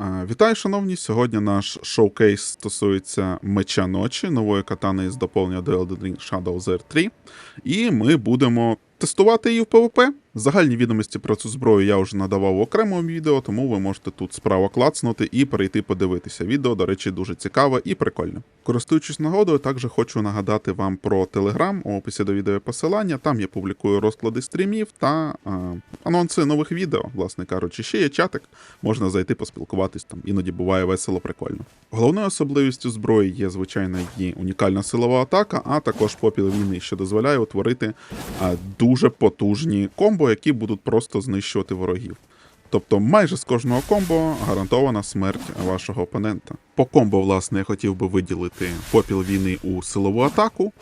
Е, Вітаю, шановні! Сьогодні наш шоукейс стосується меча ночі, нової катани із доповнення до Elden Ring Shadow R3. І ми будемо тестувати її в PvP. Загальні відомості про цю зброю я вже надавав в окремому відео, тому ви можете тут справа клацнути і перейти подивитися. Відео, до речі, дуже цікаве і прикольне. Користуючись нагодою, також хочу нагадати вам про Telegram, у описі до відео посилання. Там я публікую розклади стрімів та е, анонси нових відео. Власне кажучи, ще є чатик, можна зайти поспілкуватись там, іноді буває весело, прикольно. Головною особливістю зброї є, звичайно, її унікальна силова атака, а також попіл війни, що дозволяє утворити е, дуже потужні комбо, які будуть просто знищувати ворогів. Тобто майже з кожного комбо гарантована смерть вашого опонента. По комбо, власне, я хотів би виділити попіл війни у силову атаку,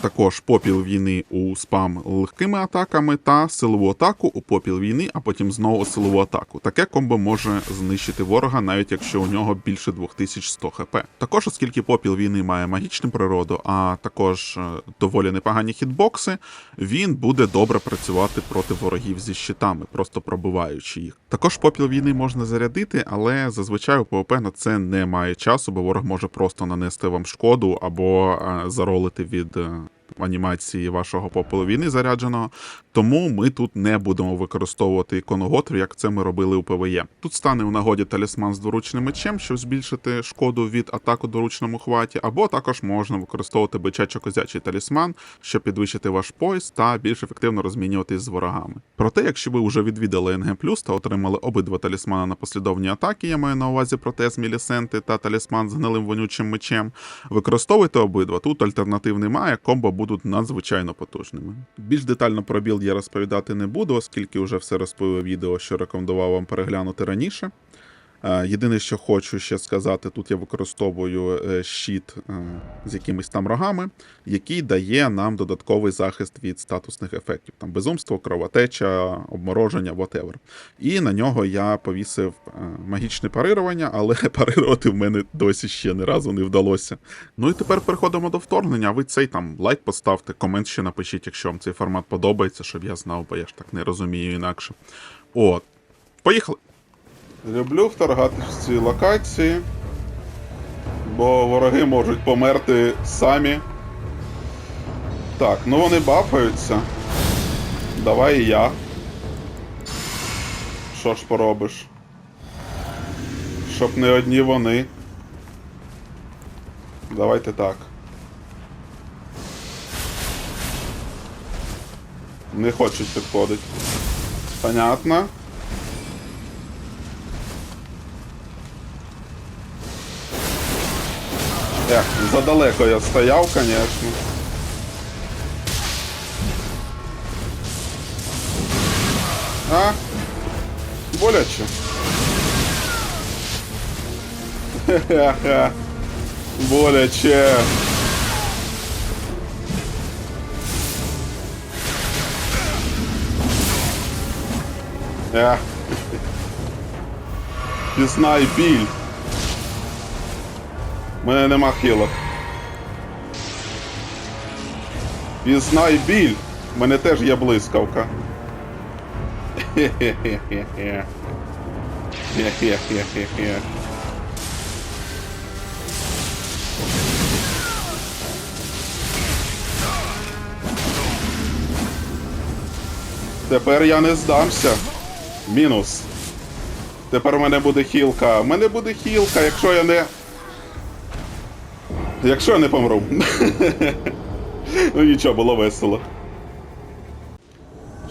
також попіл війни у спам легкими атаками та силову атаку у попіл війни, а потім знову силову атаку. Таке комбо може знищити ворога, навіть якщо у нього більше 2100 хп. Також, оскільки попіл війни має магічну природу, а також е, доволі непогані хітбокси, він буде добре працювати проти ворогів зі щитами, просто пробиваючи їх. Також попіл війни можна зарядити, але зазвичай у PvP на це немає часу, бо ворог може просто нанести вам шкоду або е, заролити від. Е, Анімації вашого попелу. Війни зарядженого, тому ми тут не будемо використовувати ікону Готру, як це ми робили у ПВЕ. Тут стане у нагоді талісман з дворучним мечем, щоб збільшити шкоду від атак у доручному хваті, або також можна використовувати бичачо-козячий талісман, щоб підвищити ваш пояс та більш ефективно розмінюватись з ворогами. Проте, якщо ви вже відвідали НГ та отримали обидва талісмани на послідовні атаки, я маю на увазі протез Мілісенти та талісман з гнилим вонючим мечем, використовуйте обидва. Тут альтернатив немає, комбо будуть надзвичайно потужними. Більш детально про білд я розповідати не буду, оскільки вже все розповів відео, що рекомендував вам переглянути раніше. Е, Єдине, що хочу ще сказати, тут я використовую е, щит е, з якимись там рогами, який дає нам додатковий захист від статусних ефектів, там безумство, кровотеча, обмороження, whatever. І на нього я повісив магічне парирування, але парирувати в мене досі ще ні разу не вдалося. Ну і тепер переходимо до вторгнення. Ви цей там лайк поставте, комент ще напишіть, якщо вам цей формат подобається, щоб я знав, бо я ж так не розумію інакше. От, поїхали! Люблю вторгатись в ці локації, бо вороги можуть померти самі. Так, ну вони бафаються. Давай я. Що ж поробиш? Щоб не одні вони. Давайте так. Не хочуть підходити. Понятно. Ех, задалеко я стояв, конечно. А? Боляче. Хе-хе-хе. Боляче. Ех. Пізнай біль. У мене нема хілок. Пізнай біль. У мене теж є блискавка. Хе-хе-хе-хе. Хе-хе-хе-хе-хе. Тепер я не здамся. Мінус. Тепер у мене буде хілка. У мене буде хілка, якщо я не. Якщо я не помру. ну нічого, було весело.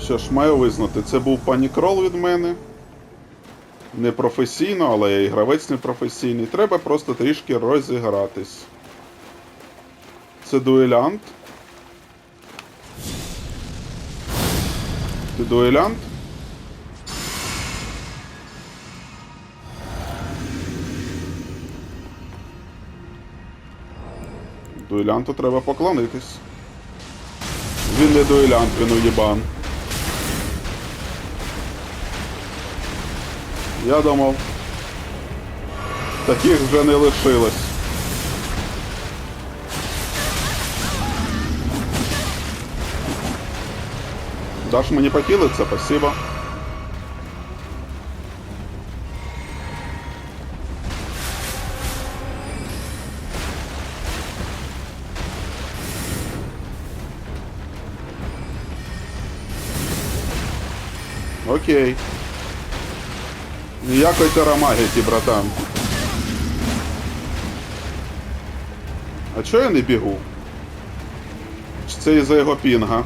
Що ж, маю визнати, це був панікрол від мене. Не професійно, але я і гравець не професійний. Треба просто трішки розігратись. Це дуелянт. Ти дуелянт? Дуелянту треба поклонитись. Він не дуелянт, він уєбан. Я думав. Таких вже не лишилось. Даш мені похилиться, спасибо. Окей. Ніякої терамагіті, братан. А чого я не бігу? Чи це із-за його пінга?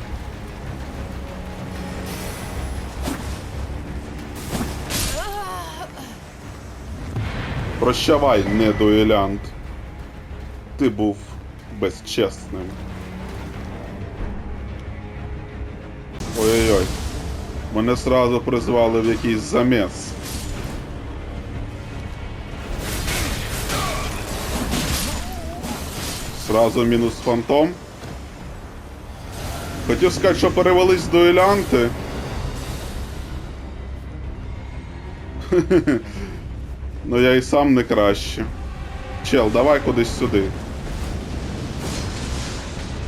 Прощавай, не дуелянт. Ти був безчесним. Ой-ой-ой. Мене сразу призвали в якийсь замес. Сразу мінус фантом. Хотів сказати, що перевелись дуелянти. Ну я і сам не краще. Чел, давай кудись сюди.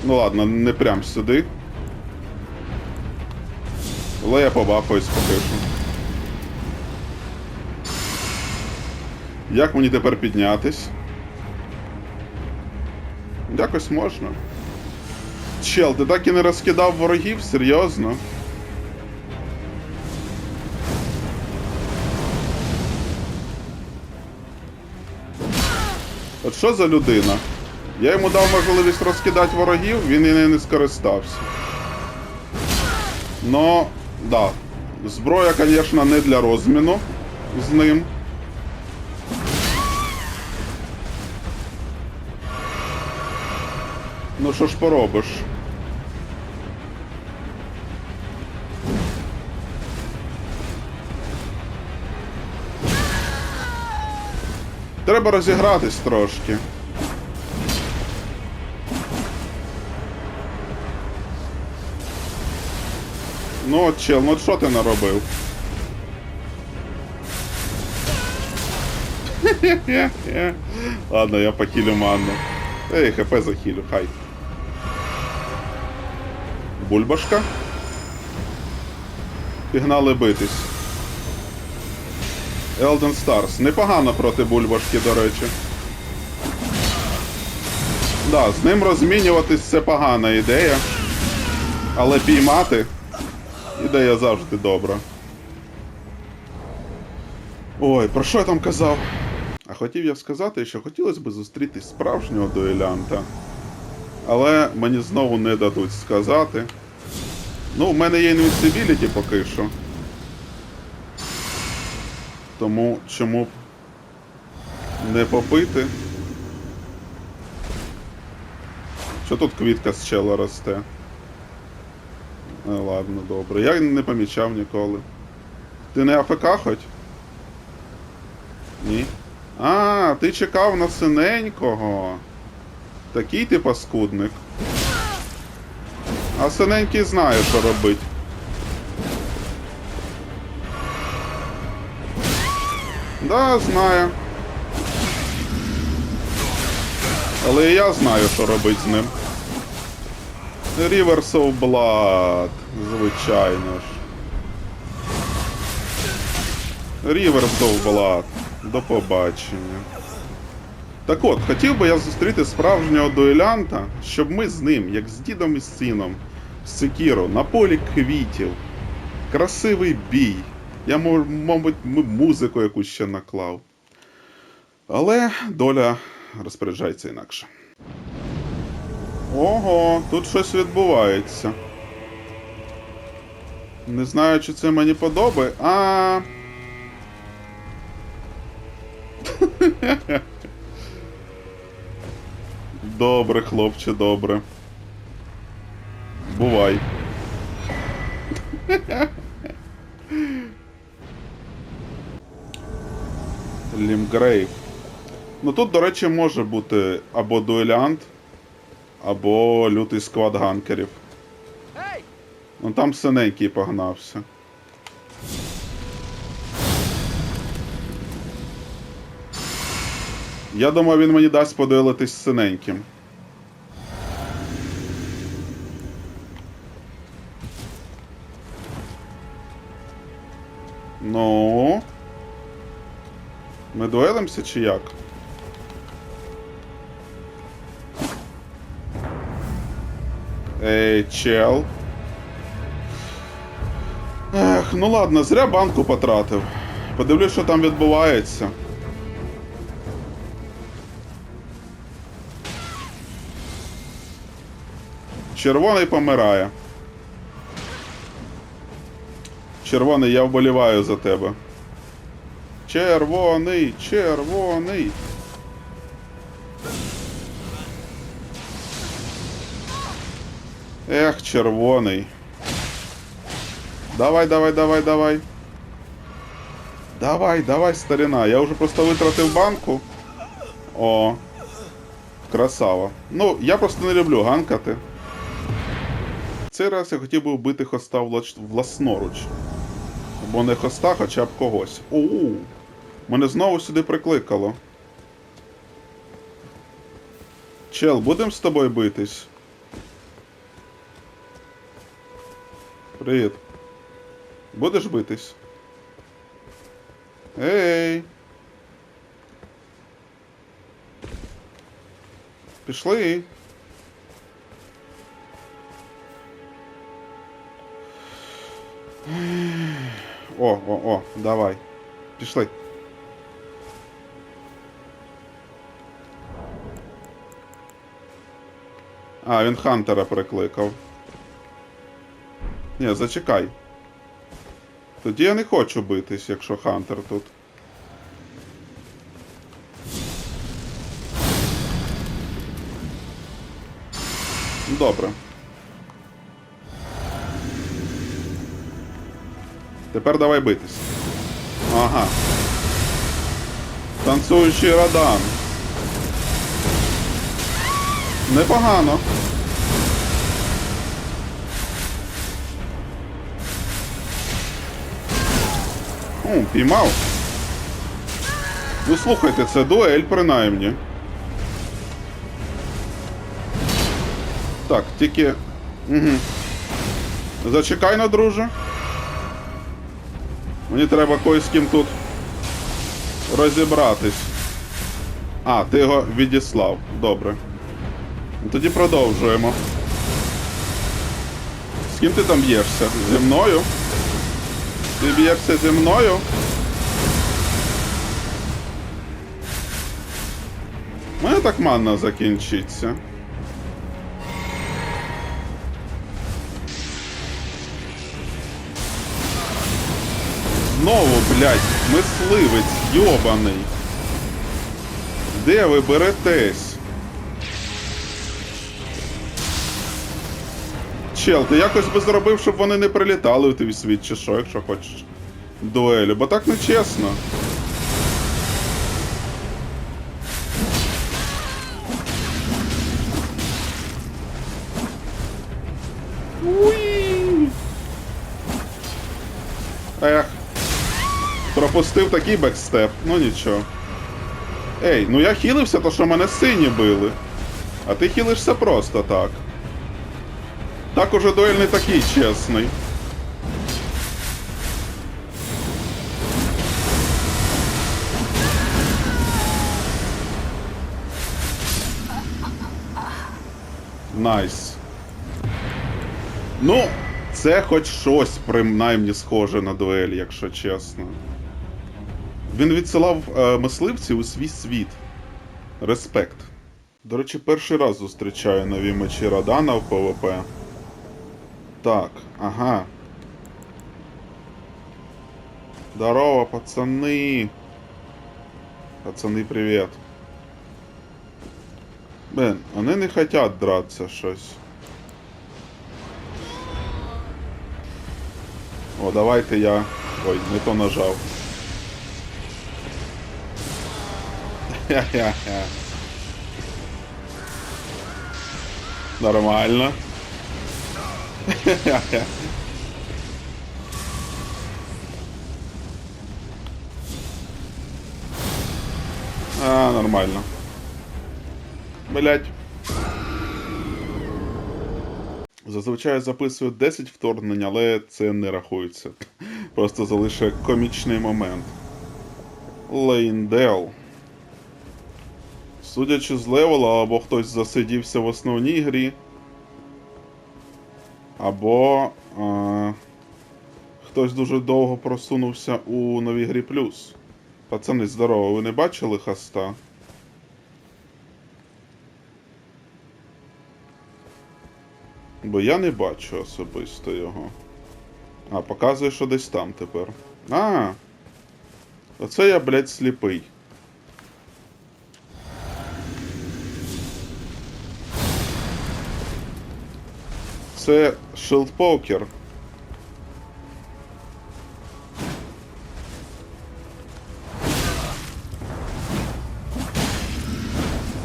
Ну ладно, не прям сюди. Але я побахаюсь поки що. Як мені тепер піднятись? Якось можна. Чел, ти так і не розкидав ворогів? Серйозно? От що за людина? Я йому дав можливість розкидати ворогів, він і не скористався. Но, да. Зброя, звісно, не для розміну з ним. Ну що ж поробиш? Треба розігратись трошки. Ну от чел, ну що ти наробив? Ладно, я похилю манну. Ей, хп захилю, хай. Бульбашка. Пігнали битись. Elden Stars. Непогано проти бульбашки, до речі. Да, з ним розмінюватись це погана ідея. Але піймати ідея завжди добра. Ой, про що я там казав? А хотів я сказати, що хотілося б зустріти справжнього дуелянта. Але мені знову не дадуть сказати. Ну, в мене є інвінсибіліті поки що. Тому чому б не попити? Що тут квітка з чела росте? Е, ладно, добре. Я не помічав ніколи. Ти не АФК хоч? Ні. А, ти чекав на синенького. Такий ти паскудник. А синенький знає, що робить. Да, знаю. Але і я знаю, що робить з ним. Rivers of Blood, звичайно ж. Rivers of Blood. До побачення. Так от, хотів би я зустріти справжнього дуелянта, щоб ми з ним, як з дідом і з сином, з Секіро, на полі квітів. Красивий бій. Я, мабуть, музику якусь ще наклав. Але доля розпоряджається інакше. Ого, тут щось відбувається. Не знаю, чи це мені подобає. А. Добре, хлопче, добре. Бувай. Лімгрейв. Ну тут, до речі, може бути або дуелянт, або лютий сквад ганкерів. Ну там синенький погнався. Я думаю, він мені дасть подивитись з синеньким. Ну. Ми дуелимося чи як? Ей, чел. Ех. ну ладно, зря банку потратив. Подивлюсь, що там відбувається. Червоний помирає. Червоний, я вболіваю за тебе. Червоний, червоний. Ех, червоний. Давай, давай, давай, давай. Давай, давай, старина. Я вже просто витратив банку. О. Красава. Ну, я просто не люблю ганкати. Цей раз я хотів би вбити хоста власноруч. Або не хоста, хоча б когось. Оу. Мене знову сюди прикликало. Чел, будемо з тобою битись? Привіт. Будеш битись? Ей. Пішли. О, о, о, давай. Пішли. А, він Хантера прикликав. Ні, зачекай. Тоді я не хочу битись, якщо Хантер тут. Добре. Тепер давай битись. Ага. Танцуючий радан. Непогано. О, піймав. Ну слухайте, це дуель принаймні. Так, тільки. Угу. Зачекай на друже. Мені треба кое з ким тут розібратись. А, ти його відіслав. Добре. Ну, Тоді продовжуємо. З ким ти там б'єшся? Зі мною? Ти б'єшся зі мною? У так манна закінчиться. Знову, блядь, мисливець, йобаний. Де ви беретесь? Чел, ти якось би зробив, щоб вони не прилітали в твій світ, чи що, якщо хочеш дуелі, бо так не чесно. Уї! Ех. Пропустив такий бекстеп, ну нічого. Ей, ну я хілився, то що мене сині били. А ти хілишся просто так. Так уже дуель не такий чесний. Найс. Ну, це хоч щось принаймні схоже на дуель, якщо чесно. Він відсилав е, мисливців у свій світ. Респект. До речі, перший раз зустрічаю нові мечі Радана в ПВП. Так, ага. Здорово, пацани. Пацани, привіт. Блин, вони не хотять драться щось. О, давайте я. Ой, не то нажав. Хе-хе-хе. Нормально. А, нормально. Блять. Зазвичай записую 10 вторгнень, але це не рахується. Просто залишив комічний момент. Лейндел. Судячи з левела, або хтось засидівся в основній грі, або. Е, Хтось дуже довго просунувся у новій грі плюс. Пацани, здорово, ви не бачили хаста? Бо я не бачу особисто його. А, показує, що десь там тепер. А. Оце я, блядь, сліпий. Це шилдпокер.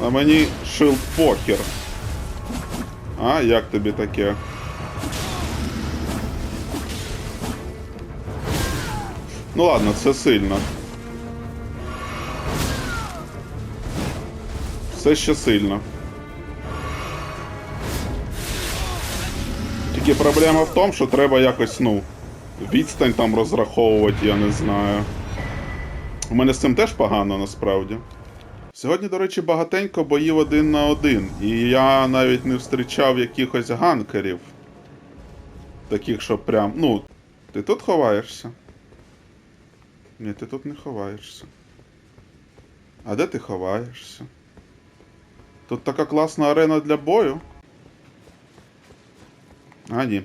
А мені шилдпокер. А, як тобі таке? Ну ладно, це сильно. Все ще сильно. Тільки проблема в тому, що треба якось, ну, відстань там розраховувати, я не знаю. У мене з цим теж погано насправді. Сьогодні, до речі, багатенько боїв один на один, і я навіть не зустрічав якихось ганкерів. Таких, що прям. Ну, ти тут ховаєшся? Ні, ти тут не ховаєшся. А де ти ховаєшся? Тут така класна арена для бою. А, ні.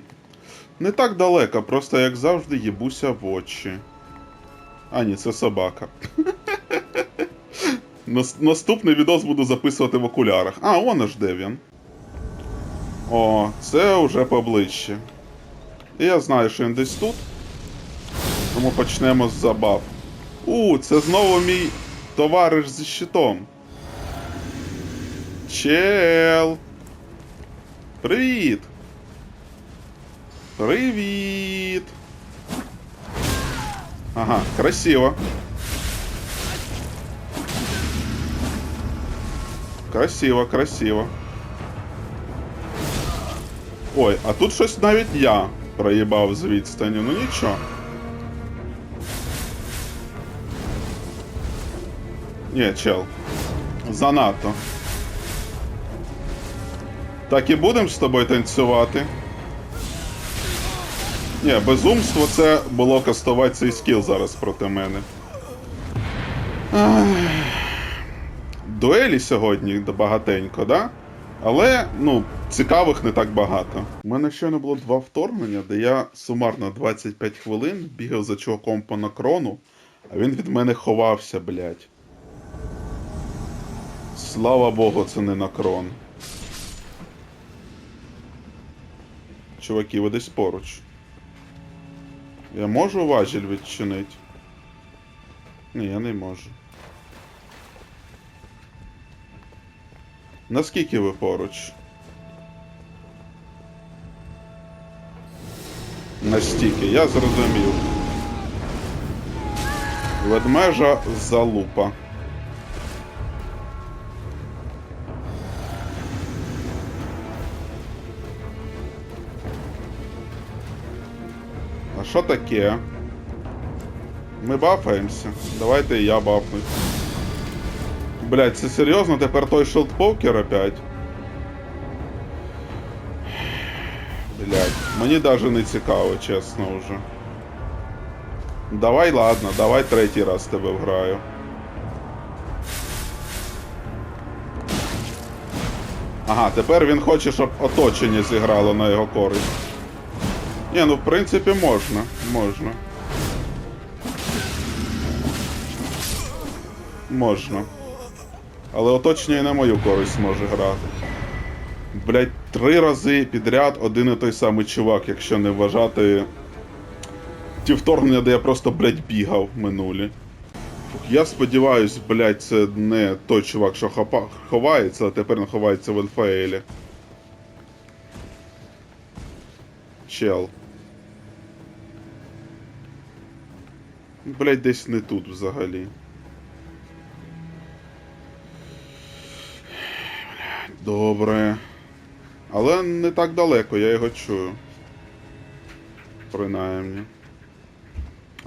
Не так далеко, просто як завжди їбуся в очі. А, ні, це собака. Наступний відос буду записувати в окулярах. А, он аж де він. О, це вже поближче. Я знаю, що він десь тут. Тому почнемо з забав. У, це знову мій товариш зі щитом. Чел. Привіт. Привіт. Ага, красиво. Красиво, красиво. Ой, а тут щось навіть я проїбав з відстані, ну нічого. Ні, чел. Занадто. Так і будемо з тобою танцювати. Ні, безумство це було кастувати цей скіл зараз проти мене. Дуелі сьогодні багатенько, да? Але, ну, цікавих не так багато. У мене щойно було два вторгнення, де я сумарно 25 хвилин бігав за чуваком по накрону, а він від мене ховався, блядь. Слава Богу, це не накрон. Чуваки, ви десь поруч. Я можу важіль відчинити? Ні, я не можу. Наскільки ви поруч? Настільки, я зрозумів. Ведмежа залупа. А що таке? Ми бафаємося. Давайте і я бафнусь. Блять, це серйозно? Тепер той шилдпокер опять? Блять, мені даже не цікаво, чесно уже. Давай, ладно, давай третій раз тебе вграю. Ага, тепер він хоче, щоб оточення зіграло на його користь. Ні, ну в принципі можна. Можна. Можна. Але оточення на мою користь може грати. Блять, три рази підряд один і той самий чувак, якщо не вважати ті вторгнення, де я просто, блять, бігав минулі. Я сподіваюсь, блять, це не той чувак, що хопа- ховається, а тепер він ховається в Ельфаелі. Чел. Блять, десь не тут взагалі. Добре. Але не так далеко, я його чую. Принаймні.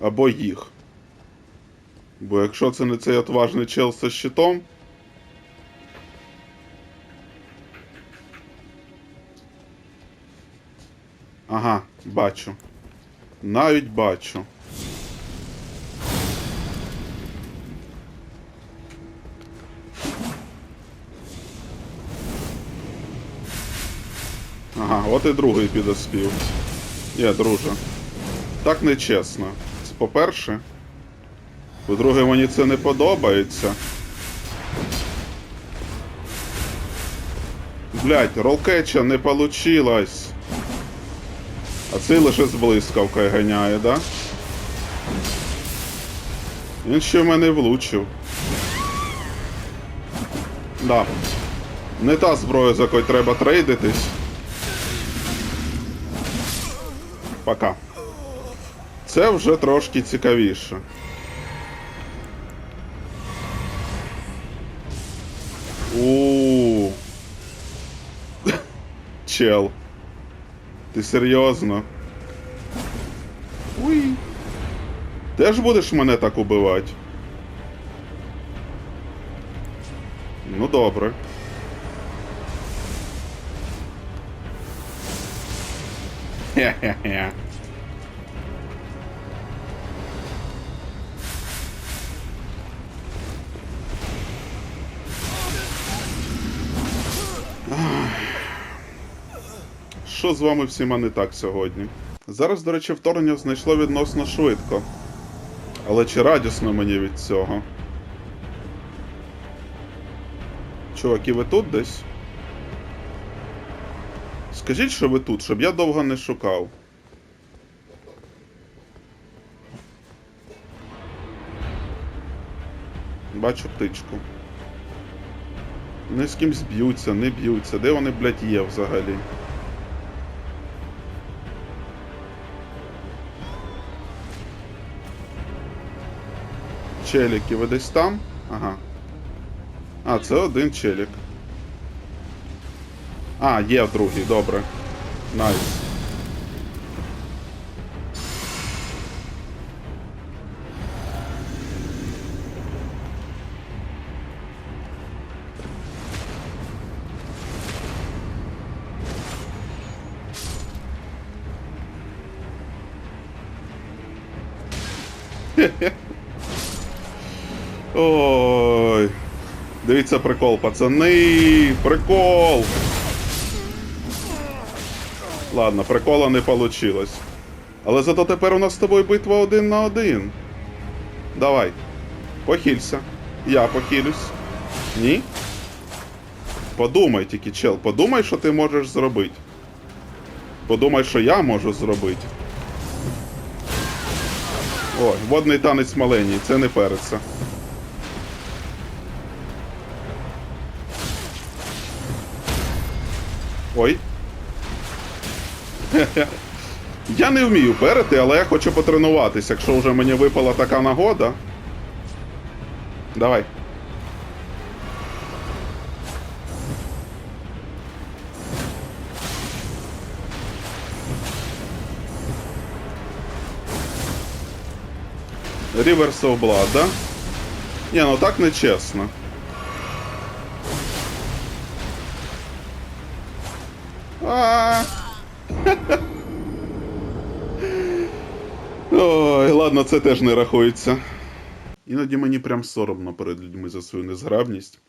Або їх. Бо якщо це не цей отважний чел зі щитом. Ага, бачу. Навіть бачу. Ага, от і другий підоспів. Є, друже. Так нечесно. Це по-перше. По-друге, мені це не подобається. Блять, ролкетча не получилось. А цей лише з блискавкою ганяє, да? Він ще в мене влучив. Да. Не та зброя, за якою треба трейдитись. Пока. Це вже трошки цікавіше. У. Чел. Ти серйозно? Уй. Теж будеш мене так убивати? Ну добре. Хе-хе-хе. Що з вами всіма не так сьогодні? Зараз, до речі, вторгнення знайшло відносно швидко. Але чи радісно мені від цього? Чуваки, ви тут десь? Скажіть, що ви тут, щоб я довго не шукав. Бачу птичку. Вони з кимсь б'ються, не б'ються. Де вони, блядь, є взагалі? Челіки, ви десь там? Ага. А, це один челік. А, є другий, добре. Найс. Ой. Дивіться прикол, пацани! Прикол! Ладно, прикола не получилось. Але зато тепер у нас з тобою битва один на один. Давай. Похилься. Я похилюсь. Ні? Подумай тільки, чел, подумай, що ти можеш зробити. Подумай, що я можу зробити. Ой, водний танець маленький, це не переться. Ой. Я не вмію перити, але я хочу потренуватись, якщо вже мені випала така нагода. Давай. Reverse of да? Ні, ну так не чесно. Ладно, це теж не рахується. Іноді мені прям соромно перед людьми за свою незграбність.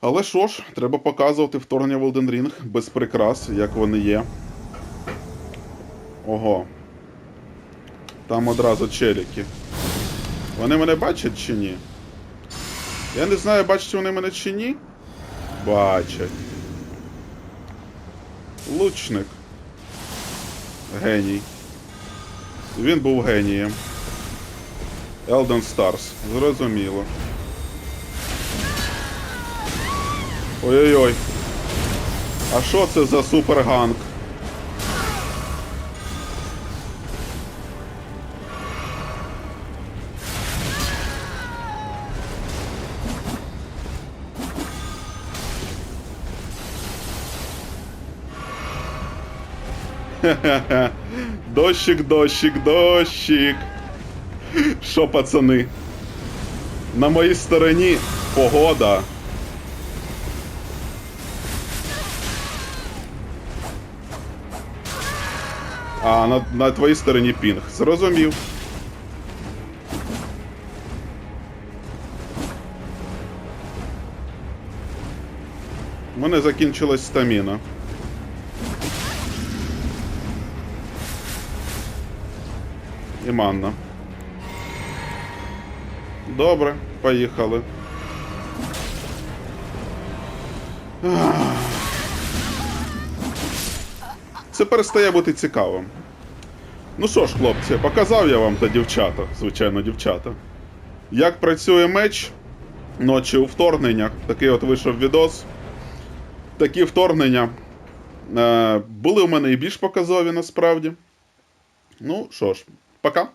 Але що ж, треба показувати вторгнення в Elden Ring без прикрас, як вони є. Ого. Там одразу челіки. Вони мене бачать чи ні? Я не знаю, бачать вони мене чи ні. Бачать. Лучник. Геній. Він був генієм. Elden Stars. Зрозуміло. Ой-ой-ой. А що це за суперганг? Хе-хе-хе. Дощик, дощик, дощик. Що, пацани? На моїй стороні погода. А на, на твоїй стороні пінг. Зрозумів. У мене закінчилась стаміна. І манна. Добре, поїхали. Це перестає бути цікавим. Ну що ж, хлопці, показав я вам та дівчата, звичайно, дівчата. Як працює меч ночі у вторгненнях. Такий от вийшов відос. Такі вторгнення е, були у мене і більш показові насправді. Ну що ж, пока.